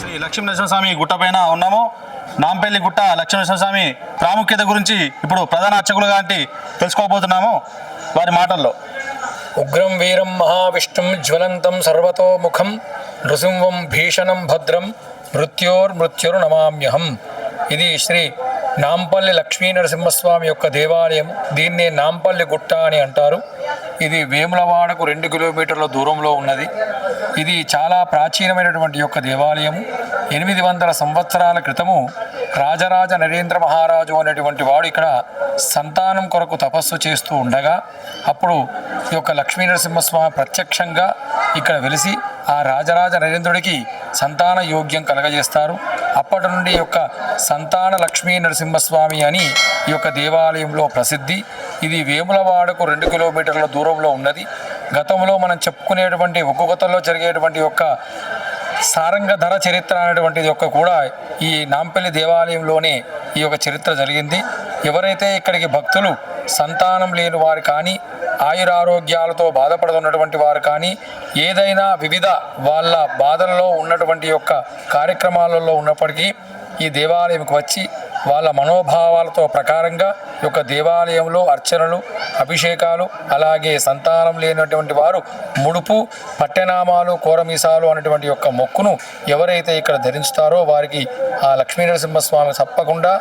శ్రీ లక్ష్మీ నరసింహస్వామి గుట్ట పైన ఉన్నాము. నాంపల్లి గుట్ట లక్ష్మీ నరసింహస్వామి ప్రాముఖ్యత గురించి ఇప్పుడు ప్రధాన అర్చకులు గాంటి తెలుసుకోబోతున్నాము వారి మాటల్లో. ఉగ్రం వీరం మహావిష్ణుం జ్వలంతం సర్వతోముఖం నృసింహం భీషణం భద్రం మృత్యోర్మృత్యుర్నమామ్యహం ఇది శ్రీ నాంపల్లి లక్ష్మీ నరసింహస్వామి యొక్క దేవాలయం. దీన్నే నాంపల్లి గుట్ట అని అంటారు. ఇది వేములవాడకు రెండు కిలోమీటర్ల దూరంలో ఉన్నది. ఇది చాలా ప్రాచీనమైనటువంటి యొక్క దేవాలయం ఎనిమిది వందల సంవత్సరాల క్రితము రాజరాజ నరేంద్ర మహారాజు అనేటువంటి వాడు ఇక్కడ సంతానం కొరకు తపస్సు చేస్తూ ఉండగా అప్పుడు ఈ యొక్క లక్ష్మీ నరసింహస్వామి ప్రత్యక్షంగా ఇక్కడ వెలిసి ఆ రాజరాజ నరేంద్రుడికి సంతాన యోగ్యం కలగజేస్తారు. అప్పటి నుండి యొక్క సంతాన లక్ష్మీ నరసింహస్వామి అని ఈ యొక్క దేవాలయంలో ప్రసిద్ధి. ఇది వేములవాడకు రెండు కిలోమీటర్ల దూరంలో ఉన్నది. గతంలో మనం చెప్పుకునేటువంటి ఒక్కొక్కతలో జరిగేటువంటి యొక్క సారంగధర చరిత్ర అనేటువంటిది యొక్క కూడా ఈ నాంపల్లి దేవాలయంలోనే ఈ యొక్క చరిత్ర జరిగింది. ఎవరైతే ఇక్కడికి భక్తులు సంతానం లేని వారు కానీ ఆయురారోగ్యాలతో బాధపడుతున్నటువంటి వారు కానీ ఏదైనా వివిధ వాళ్ళ బాధలలో ఉన్నటువంటి యొక్క కార్యక్రమాలలో ఉన్నప్పటికీ ఈ దేవాలయంకి వచ్చి వాళ్ళ మనోభావాలతో ప్రకారంగా ఈ యొక్క దేవాలయంలో అర్చనలు అభిషేకాలు అలాగే సంతానం లేనటువంటి వారు ముడుపు పట్టెనామాలు కోరమీసాలు అనేటువంటి యొక్క మొక్కును ఎవరైతే ఇక్కడ ధరించుతారో వారికి ఆ లక్ష్మీ నరసింహస్వామి తప్పకుండా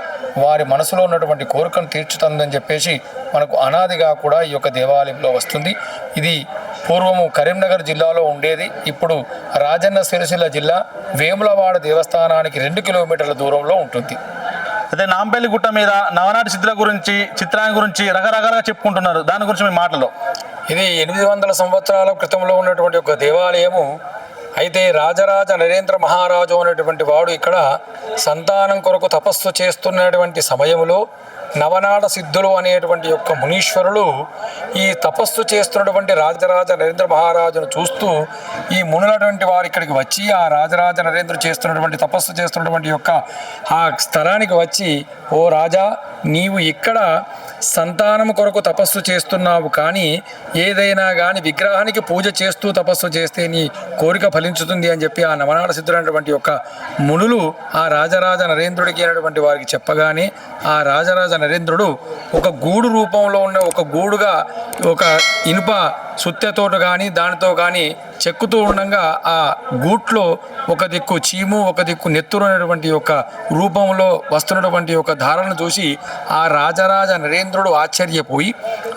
వారి మనసులో ఉన్నటువంటి కోరికను తీర్చుతుందని చెప్పేసి మనకు అనాదిగా కూడా ఈ యొక్క దేవాలయంలో వస్తుంది. ఇది పూర్వము కరీంనగర్ జిల్లాలో ఉండేది. ఇప్పుడు రాజన్న సిరిసిల్ల జిల్లా వేములవాడ దేవస్థానానికి రెండు కిలోమీటర్ల దూరంలో ఉంటుంది. అదే నాంపల్లి గుట్ట మీద నవనాటి చిత్ర గురించి చిత్రాన్ని గురించి రకరకాలుగా చెప్పుకుంటున్నారు. దాని గురించి మీ మాటలో. ఇది ఎనిమిది వందల సంవత్సరాల క్రితంలో ఉన్నటువంటి ఒక దేవాలయము. అయితే రాజరాజ నరేంద్ర మహారాజు అనేటువంటి వాడు ఇక్కడ సంతానం కొరకు తపస్సు చేస్తున్నటువంటి సమయంలో నవనాడ సిద్ధులు అనేటువంటి యొక్క మునీశ్వరులు ఈ తపస్సు చేస్తున్నటువంటి రాజరాజ నరేంద్ర మహారాజును చూస్తూ ఈ మునులటువంటి వారు ఇక్కడికి వచ్చి ఆ రాజరాజ నరేంద్ర చేస్తున్నటువంటి తపస్సు చేస్తున్నటువంటి యొక్క ఆ స్థలానికి వచ్చి ఓ రాజా నీవు ఇక్కడ సంతానం కొరకు తపస్సు చేస్తున్నావు కానీ ఏదైనా కానీ విగ్రహానికి పూజ చేస్తూ తపస్సు చేస్తే నీ కోరిక ఫలించుతుంది అని చెప్పి ఆ నవనాడ సిద్ధులైనటువంటి యొక్క మునులు ఆ రాజరాజ నరేంద్రుడికి అయినటువంటి వారికి చెప్పగానే ఆ రాజరాజ నరేంద్రుడు ఒక గూడు రూపంలో ఉన్న ఒక గూడుగా ఒక ఇనుప సుత్తెతోట కానీ దానితో కానీ చెక్కుతూ ఉండగా ఆ గూట్లో ఒక దిక్కు చీము ఒక దిక్కు నెత్తురనేటువంటి యొక్క రూపంలో వస్తున్నటువంటి ఒక ధారను చూసి ఆ రాజరాజ నరేంద్రుడు ఆశ్చర్యపోయి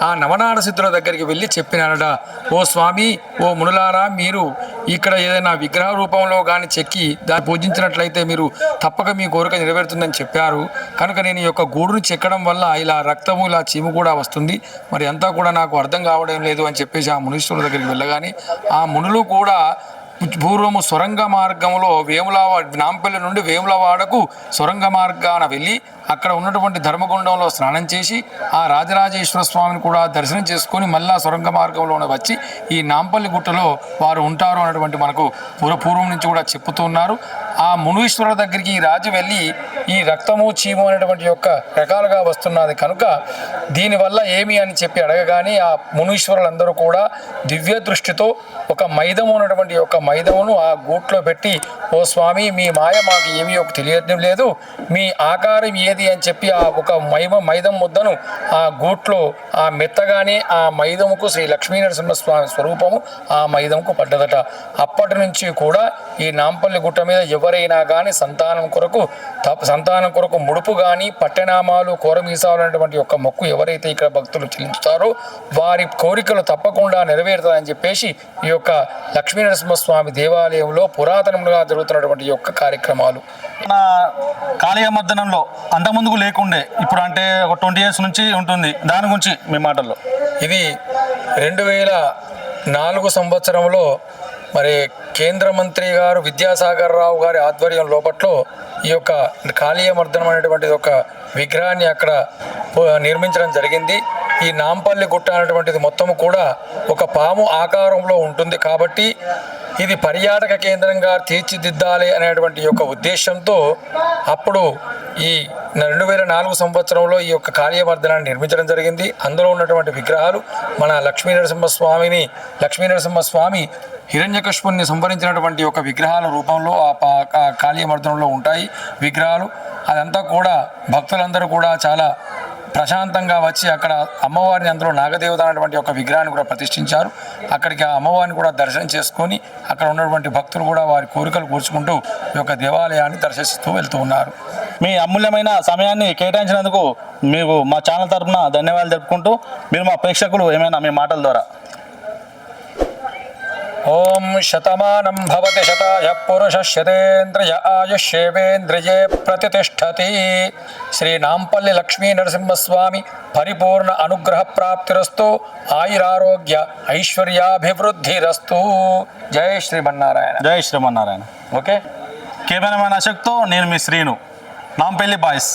ఆ నవనాడ సిద్ధుల దగ్గరికి వెళ్ళి చెప్పినాడట ఓ స్వామి ఓ మునులారా మీరు ఇక్కడ ఏదైనా విగ్రహ రూపంలో కానీ చెక్కి దాన్ని పూజించినట్లయితే మీరు తప్పక మీ కోరిక నెరవేరుతుందని చెప్పారు. కనుక నేను ఈ యొక్క గూడును చెక్కడం వల్ల ఇలా రక్తము ఇలా చీము కూడా వస్తుంది. మరి అంతా కూడా నాకు అర్థం కావడం లేదు అని చెప్పేసి ఆ మునీశ్వరుల దగ్గరికి వెళ్ళగానే ఆ మునులు కూడా పూర్వము సొరంగ మార్గంలో వేములవా నాంపల్లి నుండి వేములవాడకు సొరంగ మార్గాన వెళ్ళి అక్కడ ఉన్నటువంటి ధర్మగుండంలో స్నానం చేసి ఆ రాజరాజేశ్వర స్వామిని కూడా దర్శనం చేసుకొని మళ్ళా సొరంగ మార్గంలోనే వచ్చి ఈ నాంపల్లి గుట్టలో వారు ఉంటారు అన్నటువంటి మనకు పూర్వపూర్వం నుంచి కూడా చెప్పుతున్నారు ఆ మునీశ్వరుల దగ్గరికి ఈ రాజు వెళ్ళి ఈ రక్తము చీము అనేటువంటి యొక్క రకాలుగా వస్తున్నది కనుక దీనివల్ల ఏమి అని చెప్పి అడగగానే ఆ మునీశ్వరులందరూ కూడా దివ్య దృష్టితో ఒక మైదము ఉన్నటువంటి యొక్క మైదమును ఆ గూట్లో పెట్టి ఓ స్వామి మీ మాయ మాకు ఏమీ ఒక తెలియడం లేదు. మీ ఆకారం ఏది? అని చెప్పి ఆ ఒక మైమ మైదం ముద్దను ఆ గూట్లో ఆ మెత్తగానే ఆ మైదముకు శ్రీ లక్ష్మీనరసింహ స్వామి స్వరూపము ఆ మైదముకు పడ్డదట. అప్పటి నుంచి కూడా ఈ నాంపల్లి గుట్ట మీద ఎవరైనా కానీ సంతానం కొరకు సంతానం కొరకు ముడుపు కానీ పట్టెనామాలు కోరమీసాలు అనేటువంటి యొక్క మొక్కు ఎవరైతే ఇక్కడ భక్తులు చెల్లించుతారో వారి కోరికలు తప్పకుండా నెరవేరుతాయని చెప్పేసి ఈ యొక్క లక్ష్మీ నరసింహస్వామి దేవాలయంలో పురాతనంగా జరుగుతున్నటువంటి యొక్క కార్యక్రమాలు. మన కాళీయ మర్దనంలో అంతకుముందుకు లేకుండే ఇప్పుడు అంటే ఒక ట్వంటీ ఇయర్స్ నుంచి ఉంటుంది. దాని గురించి మీ మాటల్లో. ఇది రెండు వేల నాలుగు సంవత్సరంలో మరి కేంద్ర మంత్రి గారు విద్యాసాగర్ రావు గారి ఆధ్వర్యం లోపట్లో ఈ యొక్క కాళీయమర్దనం అనేటువంటి ఒక విగ్రహాన్ని అక్కడ నిర్మించడం జరిగింది. ఈ నాంపల్లి గుట్ట అనేటువంటిది మొత్తం కూడా ఒక పాము ఆకారంలో ఉంటుంది కాబట్టి ఇది పర్యాటక కేంద్రంగా తీర్చిదిద్దాలి అనేటువంటి యొక్క ఉద్దేశంతో అప్పుడు ఈ రెండు వేల నాలుగు సంవత్సరంలో ఈ యొక్క కార్యవర్ధనాన్ని నిర్మించడం జరిగింది. అందులో ఉన్నటువంటి విగ్రహాలు మన లక్ష్మీ నరసింహస్వామిని లక్ష్మీ నరసింహస్వామి హిరణ్యకశ్పుని సంహరించినటువంటి ఒక విగ్రహాల రూపంలో ఆ పా- ఆ కాళీయమర్దనంలో ఉంటాయి విగ్రహాలు. అదంతా కూడా భక్తులందరూ కూడా చాలా ప్రశాంతంగా వచ్చి అక్కడ అమ్మవారిని అందులో నాగదేవత అనేటువంటి ఒక విగ్రహాన్ని కూడా ప్రతిష్ఠించారు. అక్కడికి ఆ అమ్మవారిని కూడా దర్శనం చేసుకొని అక్కడ ఉన్నటువంటి భక్తులు కూడా వారి కోరికలు కూర్చుకుంటూ ఈ యొక్క దేవాలయాన్ని దర్శిస్తూ వెళ్తూ ఉన్నారు. మీ అమూల్యమైన సమయాన్ని కేటాయించినందుకు మీకు మా ఛానల్ తరఫున ధన్యవాదాలు తెలుపుకుంటూ మీరు మా ప్రేక్షకులు ఏమైనా మీ మాటల ద్వారా ఓం శతమానం భవతి శతాయ పురుష శతేంద్రియ ఆయుష్యేవేంద్రియే ప్రతిష్టతి శ్రీ నాంపల్లి లక్ష్మీ నరసింహస్వామి పరిపూర్ణ అనుగ్రహ ప్రాప్తిరస్తు ఆయురారోగ్య ఐశ్వర్యాభివృద్ధిరస్తు జై శ్రీమన్నారాయణ జై శ్రీమన్నారాయణ ఓకే కెమెరామెన్ అశోక్తో నేను మీ శ్రీను నాంపల్లి బాయ్స్